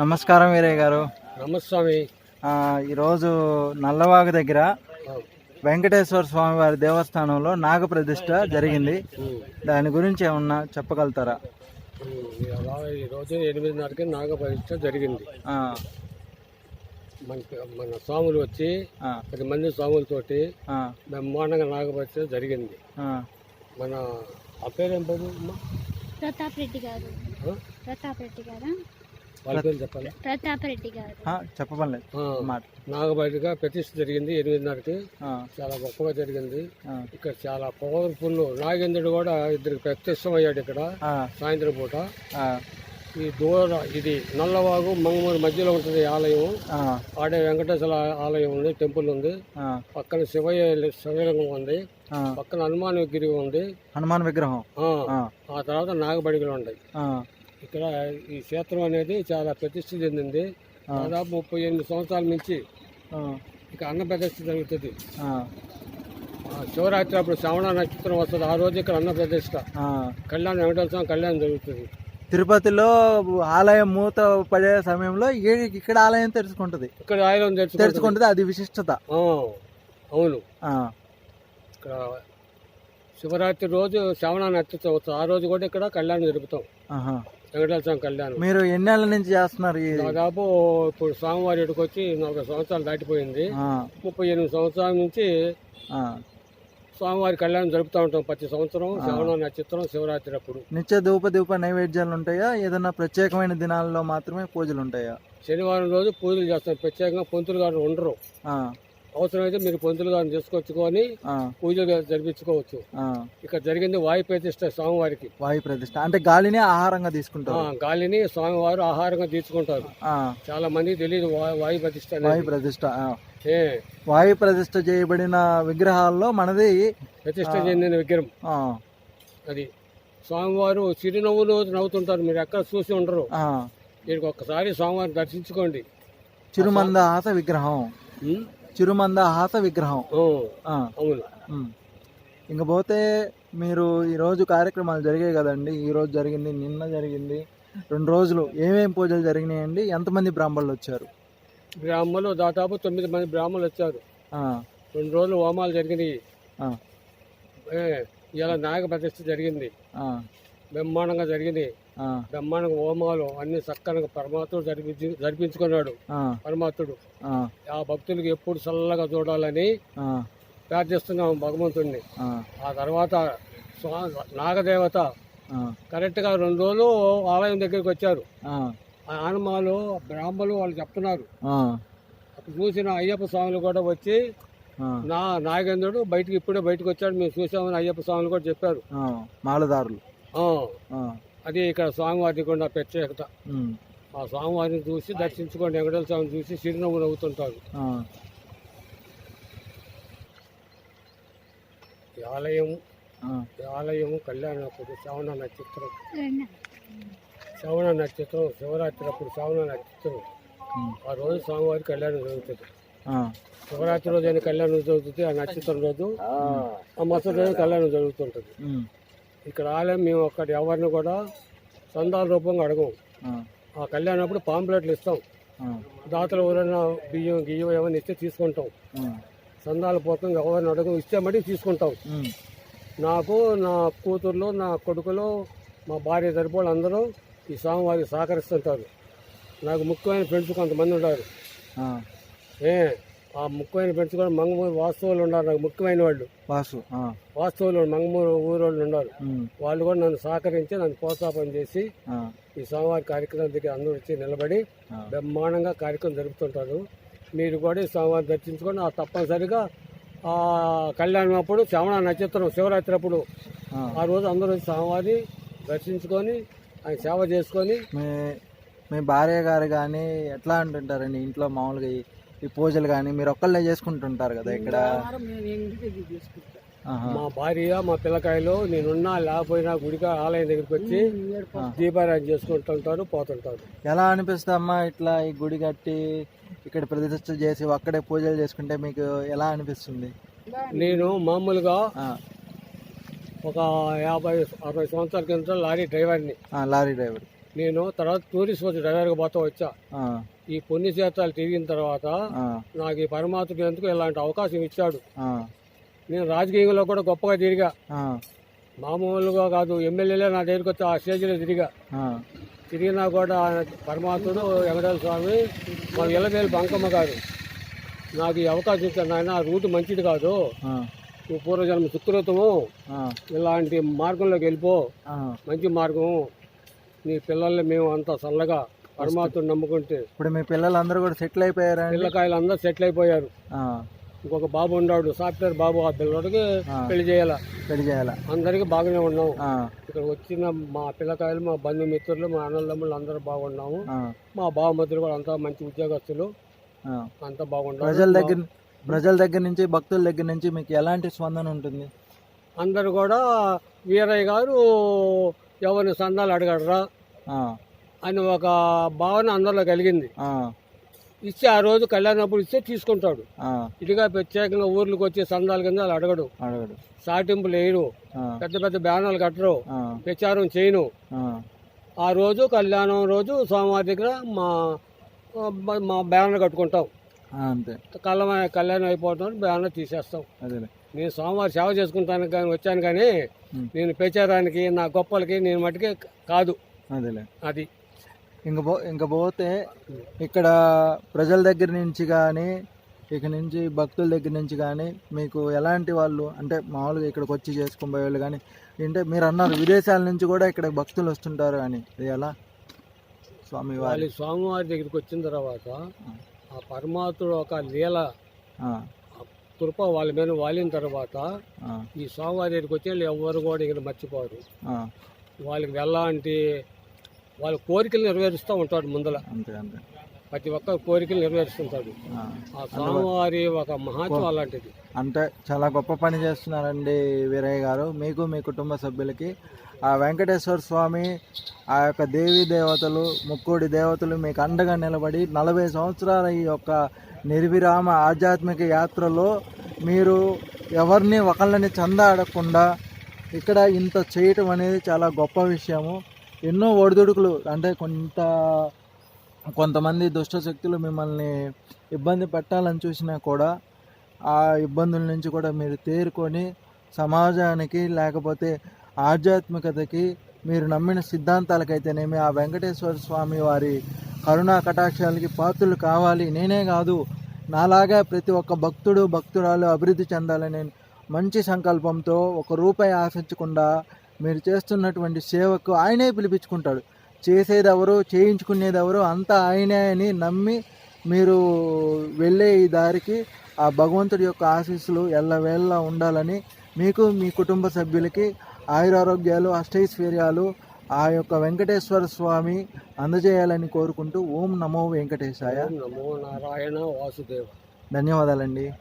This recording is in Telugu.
నమస్కారం వీరయ్య గారు. నమస్వామి. ఈరోజు నల్లవాగు దగ్గర వెంకటేశ్వర స్వామి వారి దేవస్థానంలో నాగ ప్రతిష్ట జరిగింది దాని గురించి ఏమన్నా చెప్పగలుగుతారా? ఈరోజు ఎనిమిదిన్నరకి నాగపరీక్ష జరిగింది. ఆ, మనకి మన స్వాములు వచ్చి పది మంది స్వాములతోటి బ్రహ్మాండంగా నాగపరీక్ష జరిగింది. ఆ. మన ఆ పేరు ఏం పేరు అమ్మా? ప్రతాప్ రెడ్డి గారు? ప్రతాప్ రెడ్డి గారా? వాళ్ళ పేరు చెప్పాలి? ప్రతాప్ రెడ్డి గారు. ఆ, చెప్పపర్లేదు ఆ, మాట. నాగపరీక్ష ప్రతిష్ఠ జరిగింది ఎనిమిదిన్నరకి. ఆ, చాలా గొప్పగా జరిగింది. ఇక్కడ చాలా పవర్ఫుల్ నాగేంద్రుడు కూడా ఇద్దరికి ప్రత్యక్షం అయ్యాడు ఇక్కడ. ఆ, సాయంత్రం పూట. ఈ దూర ఇది నల్లవాగు మంగమూరు మధ్యలో ఉంటుంది ఈ ఆలయం. ఆ, ఆడే వెంకటేశ్వర ఆలయం ఉంది టెంపుల్ ఉంది. ఆ, పక్కన శివయ్య శివలింగం ఉంది. పక్కన హనుమాన్ గిరి ఉంది. హనుమాన్ విగ్రహం. ఆ, తర్వాత నాగబడిగలు ఉన్నాయి. ఆ, ఇక్కడ ఈ క్షేత్రం అనేది చాలా ప్రతిష్ఠ చెందింది. దాదాపు ముప్పై ఎనిమిది సంవత్సరాల నుంచి ఇక అన్న ప్రతిష్ఠ జరుగుతుంది. శివరాత్రి అప్పుడు శ్రవణ నక్షత్రం వస్తుంది. ఆ రోజు ఇక్కడ అన్న ఆ. కళ్యాణం వెంకటేశ్వర స్వామి కళ్యాణం జరుగుతుంది. తిరుపతిలో ఆలయం మూత పడే సమయంలో ఇక్కడ ఆలయం తెరుచుకుంటది. ఇక్కడ తెచ్చుకుంటుంది తెరుచుకుంటది. అది విశిష్టత. అవును. ఇక్కడ శివరాత్రి రోజు శ్రవణ నక్షత్రం వస్తుంది. ఆ రోజు కూడా ఇక్కడ కళ్యాణం జరుపుతాం. వెంకటేశ్వర స్వామి కళ్యాణం. మీరు ఎన్నేళ్ళ నుంచి చేస్తున్నారు ఈ దాదాపు ఇప్పుడు స్వామివారి ఇక్కడికి వచ్చి నలభై సంవత్సరాలు దాటిపోయింది. ముప్పై ఎనిమిది సంవత్సరాల నుంచి. స్వామివారి కళ్యాణం జరుపుతూ ఉంటాం ప్రతి సంవత్సరం శ్రవణ నక్షత్రం శివరాత్రి అప్పుడు. నిత్య ధూప దీప నైవేద్యాలు ఉంటాయా? ఏదైనా ప్రత్యేకమైన దినాల్లో మాత్రమే పూజలు ఉంటాయా? శనివారం రోజు పూజలు చేస్తాం. ప్రత్యేకంగా పొంతులు గారు ఉండరు. అవసరమైతే మీరు పొంతులు గారిని చేసుకొచ్చుకొని ఆ, పూజలు జరిపించుకోవచ్చు. ఇక్కడ జరిగింది వాయు ప్రతిష్ట స్వామివారికి. వాయు ప్రతిష్ట. అంటే గాలిని ఆహారంగా తీసుకుంటారు. గాలిని స్వామివారు ఆహారంగా తీసుకుంటారు. చాలా మందికి తెలియదు వాయు ప్రతిష్ట వాయు. ప్రతిష్ట వాయు ప్రతిష్ట చేయబడిన విగ్రహాల్లో మనది ప్రతిష్ట చెందిన విగ్రహం. అది స్వామివారు చిరునవ్వులు నవ్వుతుంటారు. మీరు ఎక్కడ చూసి ఉండరు. వీరికి ఒక్కసారి స్వామివారిని దర్శించుకోండి. చిరుమంద హాస విగ్రహం ఉం? చిరుమంద హాస విగ్రహం. ఓ, ఆ, అవును. ఉమ్. ఇంక పోతే మీరు ఈ రోజు కార్యక్రమాలు జరిగాయి కదండి. ఈ రోజు జరిగింది నిన్న జరిగింది. రెండు రోజులు ఏమేం పూజలు జరిగినాయండి? ఎంతమంది బ్రాహ్మణులు వచ్చారు? బ్రాహ్మణులు దాదాపు తొమ్మిది మంది బ్రాహ్మణులు వచ్చారు. రెండు రోజులు హోమాలు జరిగినాయి. ఇలా నాగ ప్రతిష్ఠ జరిగింది. బ్రహ్మాండంగా జరిగింది. బ్రహ్మాండంగా హోమాలు అన్ని చక్కగా పరమాత్ముడు జరిపించి జరిపించుకున్నాడు. పరమాత్ముడు. ఆ, భక్తులకు ఎప్పుడు చల్లగా చూడాలని ప్రార్థిస్తున్నాం భగవంతుడిని ఆ, తర్వాత నాగదేవత ఆ, కరెక్ట్గా రెండు రోజులు ఆలయం దగ్గరికి వచ్చారు. ఆనమాలు బ్రాహ్మలు వాళ్ళు చెప్తున్నారు. అప్పుడు చూసిన అయ్యప్ప స్వాములు కూడా వచ్చి నా నాగేంద్రుడు బయటికి ఇప్పుడే బయటకు వచ్చాడు. మేము చూసామని అయ్యప్ప స్వాములు కూడా చెప్పారు. మాలదారులు. అది ఇక్కడ స్వామివారికి కూడా ప్రత్యేకత. ఆ స్వామివారిని చూసి దర్శించుకోండి వెంకటేశ్వర స్వామిని చూసి చిరునవ్వు నవ్వుతుంటారు. ఈ ఆలయం ఈ ఆలయం కళ్యాణప్పుడు శ్రవణ నక్షత్రం. శ్రవణ నక్షత్రం శివరాత్రి అప్పుడు శ్రవణ నక్షత్రం. ఆ రోజు స్వామివారి కళ్యాణం జరుగుతుంది. ఆ, శివరాత్రి రోజు అయినా కళ్యాణం జరుగుతుంది ఆ నక్షత్రం రోజు. ఆ. మరుసటి రోజు కళ్యాణం జరుగుతుంటుంది. ఇక్కడ ఆలయం మేము అక్కడ ఎవరిని కూడా సందాల రూపంగా అడగం. ఆ, ఆ కళ్యాణం అప్పుడు పాంప్లెట్లు ఇస్తాం. దాతలు ఎవరైనా బియ్యం గియ్యం ఏమైనా ఇస్తే తీసుకుంటాం. సందాల పోతం ఎవరిని అడగం ఇస్తే మటుకు తీసుకుంటాం. నాకు నా కూతుర్లు నా కొడుకులు మా భార్య తరపులు అందరూ ఈ స్వామివారికి సహకరిస్తుంటారు. నాకు ముఖ్యమైన ఫ్రెండ్స్ కొంతమంది ఉన్నారు ఏ? ఆ ముఖ్యమైన ఫ్రెండ్స్ కూడా మంగమూరు వాస్తవులు ఉన్నారు నాకు ముఖ్యమైన వాళ్ళు. వాసు ఆ, వాస్తవులు మంగమూరు ఊరోళ్ళు ఉన్నారు. ఉమ్, వాళ్ళు కూడా నన్ను సహకరించి నన్ను ప్రోత్సాహం చేసి ఆ, ఈ స్వామివారి కార్యక్రమం దగ్గర అందరూ వచ్చి నిలబడి ఆ. బ్రహ్మాండంగా కార్యక్రమం జరుపుతుంటారు. మీరు కూడా ఈ స్వామివారిని దర్శించుకొని ఆ తప్పనిసరిగా ఆ కళ్యాణం అప్పుడు శ్రవణ నక్షత్రం శివరాత్రి అప్పుడు ఆ. ఆ రోజు అందరూ వచ్చి స్వామివారిని దర్శించుకొని ఆయన సేవ చేసుకొని మీ మీ భార్య గారు కానీ ఎట్లా అంటుంటారండి ఇంట్లో మామూలుగా ఈ- ఈ పూజలు కానీ మీరు ఒక్కళ్ళే చేసుకుంటుంటారు కదా ఇక్కడ. మా భార్య మా పిల్లకాయలు నేనున్నా లేకపోయినా గుడిగా ఆలయం దగ్గరికి వచ్చి. దీపారాయణ చేసుకుంటుంటారు పోతుంటారు. ఎలా అనిపిస్తుంది అమ్మా ఇట్లా ఈ గుడి కట్టి ఇక్కడ ప్రతిష్ట చేసి అక్కడే పూజలు చేసుకుంటే మీకు ఎలా అనిపిస్తుంది? నేను మామూలుగా ఒక యాభై అరవై సంవత్సరాల కింద లారీ డ్రైవర్ని. Lorry driver. నేను తర్వాత టూరిస్ట్ వచ్చి డ్రైవర్గా పోతా వచ్చా. ఈ పుణ్యక్షేత్రాలు తిరిగిన తర్వాత నాకు ఈ పరమాత్ముడు ఎందుకు ఇలాంటి అవకాశం ఇచ్చాడు. నేను రాజకీయంలో కూడా గొప్పగా తిరిగా. మామూలుగా కాదు ఎమ్మెల్యేలే నా దగ్గరికి వచ్చి ఆ స్టేజ్లో తిరిగా. తిరిగినా కూడా పరమాత్ముడు వెంకటేశ్వర స్వామి మా ఇళ్ళవేలు బంకమ్మ గారు నాకు ఈ అవకాశం ఇచ్చాను నాయన ఆ రూట్ మంచిది కాదు. నువ్వు పూర్వజన్మ సుకృతము. ఇలాంటి మార్గంలోకి వెళ్ళిపో. మంచి మార్గం నీ పిల్లల్ని మేము అంత చల్లగా పరమాత్ముడు నమ్ముకుంటే ఇప్పుడు మీ పిల్లలందరూ కూడా సెటిల్ అయిపోయారా? పిల్లకాయలు అందరూ సెటిల్ అయిపోయారు. ఇంకొక బాబు ఉన్నాడు సాఫ్ట్వేర్ బాబు ఆ పిల్లడికి. పెళ్ళి చేయాల? పెళ్ళి చేయాలా? అందరికీ బాగానే ఉన్నాం. ఇక్కడ వచ్చిన మా పిల్లకాయలు మా బంధుమిత్రులు మా అన్నదమ్ములు అందరూ బాగున్నాము. మా బావమతులు కూడా అంతా మంచి ఉద్యోగస్తులు. అంతా బాగున్నారు. ప్రజల దగ్గర ప్రజల దగ్గర నుంచి భక్తుల దగ్గర నుంచి మీకు ఎలాంటి స్పందన ఉంటుంది? అందరూ కూడా వీరయ్య గారు ఎవరిని సందాలు అడగడరా అని ఒక భావన అందరిలో కలిగింది. ఇచ్చి ఆ రోజు కళ్యాణప్పుడు ఇస్తే తీసుకుంటాడు. ఇటుగా ప్రత్యేకంగా ఊర్లకు వచ్చి సందాల కింద వాళ్ళు అడగడు. అడగడు. సాటింపులు వేయరు. ఆ, పెద్ద పెద్ద బ్యానర్లు కట్టరు. ప్రచారం చేయను. ఆ, రోజు కళ్యాణం రోజు సోమవారి దగ్గర మా మా బ్యానర్ కట్టుకుంటాం. అంతే. కళ్యాణం కళ్యాణం అయిపోవడం బ్యానర్ తీసేస్తాం. అదేలే. నేను సోమవారం సేవ చేసుకుంటాను కానీ వచ్చాను కానీ. నేను ప్రచారానికి నా గొప్పలకి నేను మటుకే కాదు. అదేలే. అది. ఇంక పో ఇంక పోతే ఇక్కడ ప్రజల దగ్గర నుంచి కానీ ఇక నుంచి భక్తుల దగ్గర నుంచి కానీ మీకు ఎలాంటి వాళ్ళు అంటే మామూలుగా ఇక్కడికి వచ్చి చేసుకుని కానీ అంటే మీరు అన్నారు విదేశాల నుంచి కూడా ఇక్కడ భక్తులు వస్తుంటారు అని. ఇది ఎలా? స్వామి వారి వాళ్ళు స్వామివారి దగ్గరికి వచ్చిన తర్వాత ఆ. పరమాత్ముడు ఒక లీల కృప వాళ్ళ మీద వాలిన తర్వాత ఈ స్వామివారి దగ్గరికి వచ్చి ఎవరు కూడా ఇక్కడ మర్చిపోరు. వాళ్ళకి వెళ్ళాలంటే వాళ్ళ కోరికలు నెరవేరుస్తూ ఉంటాడు ముందల. అంతే అంతే. ప్రతి ఒక్క కోరికలు నెరవేరుస్తుంటాడు ఆ, ఆ స్వామివారి ఒక మహత్వం అలాంటిది. అంటే చాలా గొప్ప పని చేస్తున్నారండి వీరయ్య గారు. మీకు మీ కుటుంబ సభ్యులకి ఆ వెంకటేశ్వర స్వామి ఆ యొక్క దేవీ దేవతలు ముక్కోడి దేవతలు మీకు అండగా నిలబడి నలభై సంవత్సరాల ఈ యొక్క నిర్విరామ ఆధ్యాత్మిక యాత్రలో మీరు ఎవరిని ఒకళ్ళని చందా అడగకుండా ఇక్కడ ఇంత చేయటం అనేది చాలా గొప్ప విషయము. ఎన్నో ఒడిదుడుకులు అంటే కొంత కొంతమంది దుష్ట శక్తులు మిమ్మల్ని ఇబ్బంది పెట్టాలని చూసినా కూడా ఆ ఇబ్బందుల నుంచి కూడా మీరు తేరుకొని సమాజానికి లేకపోతే ఆధ్యాత్మికతకి మీరు నమ్మిన సిద్ధాంతాలకైతేనేమి ఆ వెంకటేశ్వర స్వామి వారి కరుణా కటాక్షాలకి పాత్రలు కావాలి నేనే కాదు. నాలాగా ప్రతి ఒక్క భక్తుడు భక్తురాలు అభివృద్ధి చెందాలని మంచి సంకల్పంతో ఒక రూపాయి ఆశించకుండా మీరు చేస్తున్నటువంటి సేవకు ఆయనే పిలిపించుకుంటాడు. చేసేదెవరు చేయించుకునేదెవరు అంతా ఆయనే అని నమ్మి మీరు వెళ్ళే ఈ దారికి ఆ భగవంతుడి యొక్క ఆశీస్సులు ఎల్లవేళ్ళ ఉండాలని మీకు మీ కుటుంబ సభ్యులకి ఆయురారోగ్యాలు అష్టైశ్వర్యాలు ఆ యొక్క వెంకటేశ్వర స్వామి అందజేయాలని కోరుకుంటూ ఓం నమో వెంకటేశాయ. నమో నారాయణ వాసుదేవ. ధన్యవాదాలండి.